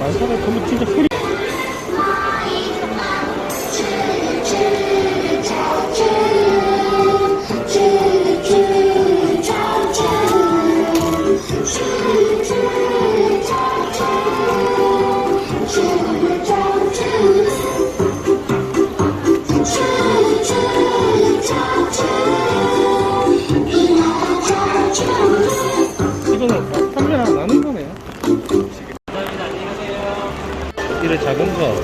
많잖아. 전부 진짜 소리. 이런 작은 거.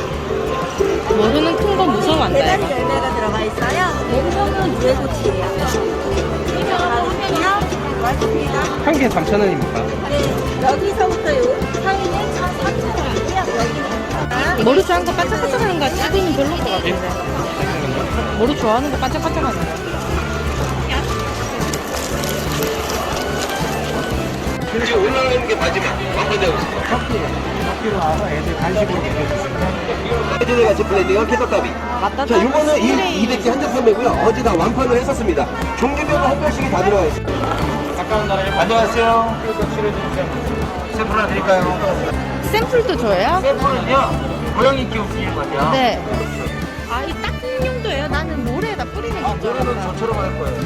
모르는 큰거 무서워 안 돼. 네 가지 열매가 들어가 있어요. 냉동은 누에고치예요. 맞습니다. 한 개 3,000원입니까? 네, 여기서부터 요 상인은 3,000원이고요. 여기는 모루 좋아하는 거 반짝반짝하는 거 찍으면 별로일 것 같은데. 모루 좋아하는 거 반짝반짝하는 거. 지금 올라가는 게 마지막 완판되고 있습니다. 학교로 와서 애들 간식으로 먹여주시면 예전에 같이 케떡가비. 맞다. 자, 요거는 1, 200개 한정 판매고요. 어제 다 완판을 했었습니다. 종류별로 한 병씩이 다 들어가 있습니다. 가까운 나라에 안녕하세요. 샘플 하나 드릴까요? 샘플도 줘요? 샘플은요, 고양이 키우기인 것 같아요. 네. 아, 이 닦는 용도예요? 나는 모래에다 뿌리는 아, 건줄 노래는 알았다. 저처럼 할 거예요.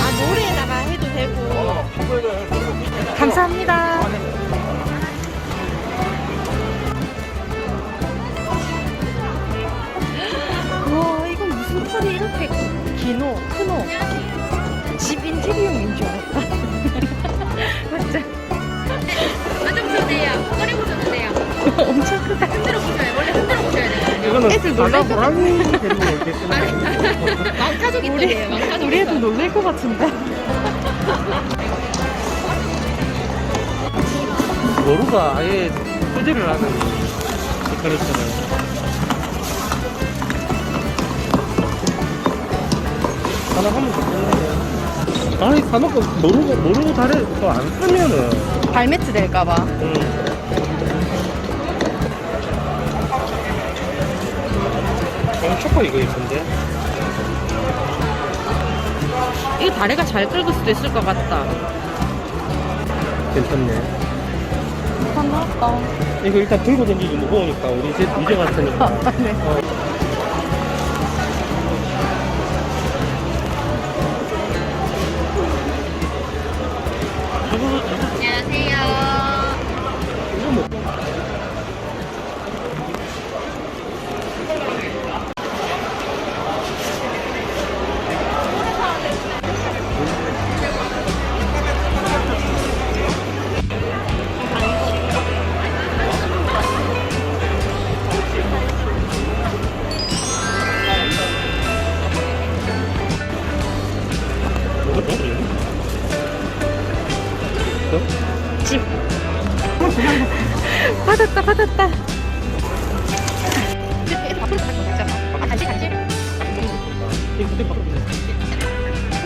아, 모래에다가 해도 되고. 어, 이거는 감사합니다. 와, 이건 무슨 털이 이렇게 기노, 크노. 집 인테리어인 줄 알았다. 맞죠? 완전 보셔도 돼요. 꺼내 보셔도 돼요. 엄청 크다. 흔들어 보셔요. 원래 흔들어 보셔야 돼요. 이거는 애들 놀랄 것 고양이 데리고 우리, 또래요. 왕가족. 우리 애들 놀랄 것 같은데. 노루가 아예 소재를 하는 그렇잖아요. 하나 하면 좋겠는데. 아니, 사놓고 모르고, 모르고 다래, 또안 쓰면은. 발매트 될까봐. 음. 어, 초코 이거 예쁜데? 이거 다리가 잘 긁을 수도 있을 것 같다. 괜찮네. 반갑다. 이거 일단 들고 다니기 무거우니까, 우리 이제, 이제 왔으니까. 네. 어. 집. 받았다, 받았다. 그냥.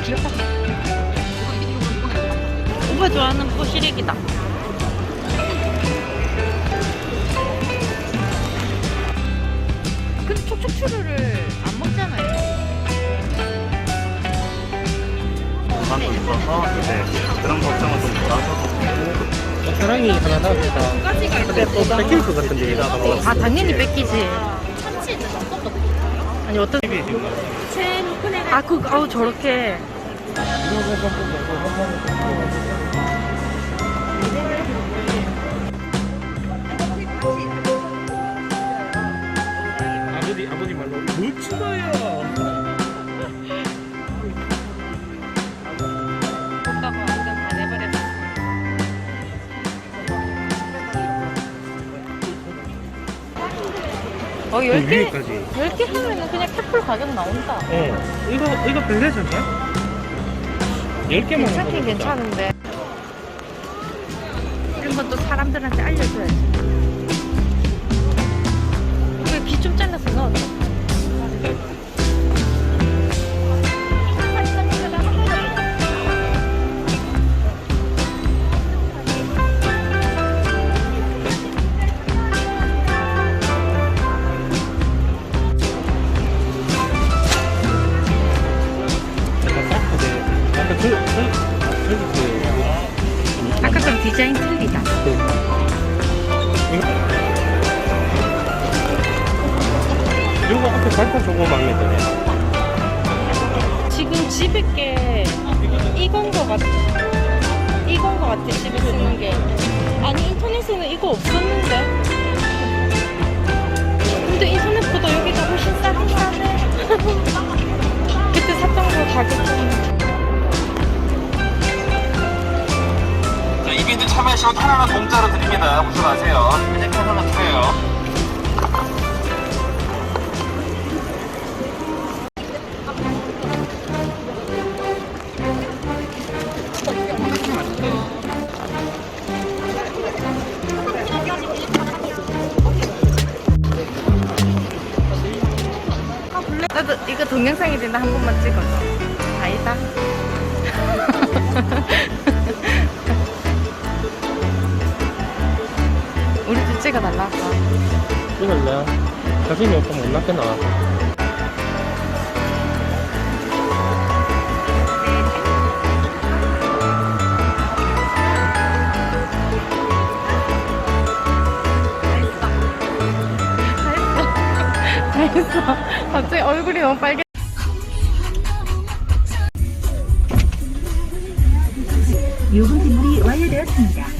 귀엽다. 오빠 좋아하는 포시렉이다. 근데 촉촉추루를 안 먹잖아요. 만도 있어서 네, 그런 걱정은 좀 덜하셔도 사랑이 하나 나옵니다. 근데 또 뺏길 것 같은데 얘가 아, 당연히 뺏기지. 아니, 어떤. 집이 지금 아, 그, 아우, 저렇게. 아버지 아버지 말로 못 치마야. 어, 10개, 위에까지. 10개 하면은 그냥 캐플 가격 나온다. 어 이거 이거 별내전이야? 10개만 괜찮긴 괜찮은데. 이런 건또 사람들한테 알려줘야지. 디자인 틀리다. 이거 앞에 발판 저거 마음에 드네. 지금 집에 게 이건 거 같아. 이건 거 같아, 집에 쓰는 게. 아니, 인터넷에는 이거 없었는데. 근데 인터넷보다 여기가 훨씬 싸긴 하네. 그때 샀던 거 가격 좀. 시면 캔 하나 공짜로 드립니다. 무슨 아세요? 그냥 캔 하나 주세요. 나도 이거 동영상이 된다 한 번만 찍어줘. 아니다. 찍어달라고. 이걸래? 자신이 없으면 못? 다 했어. 갑자기 얼굴이 너무 빨개. 요금 지물이 완료되었습니다.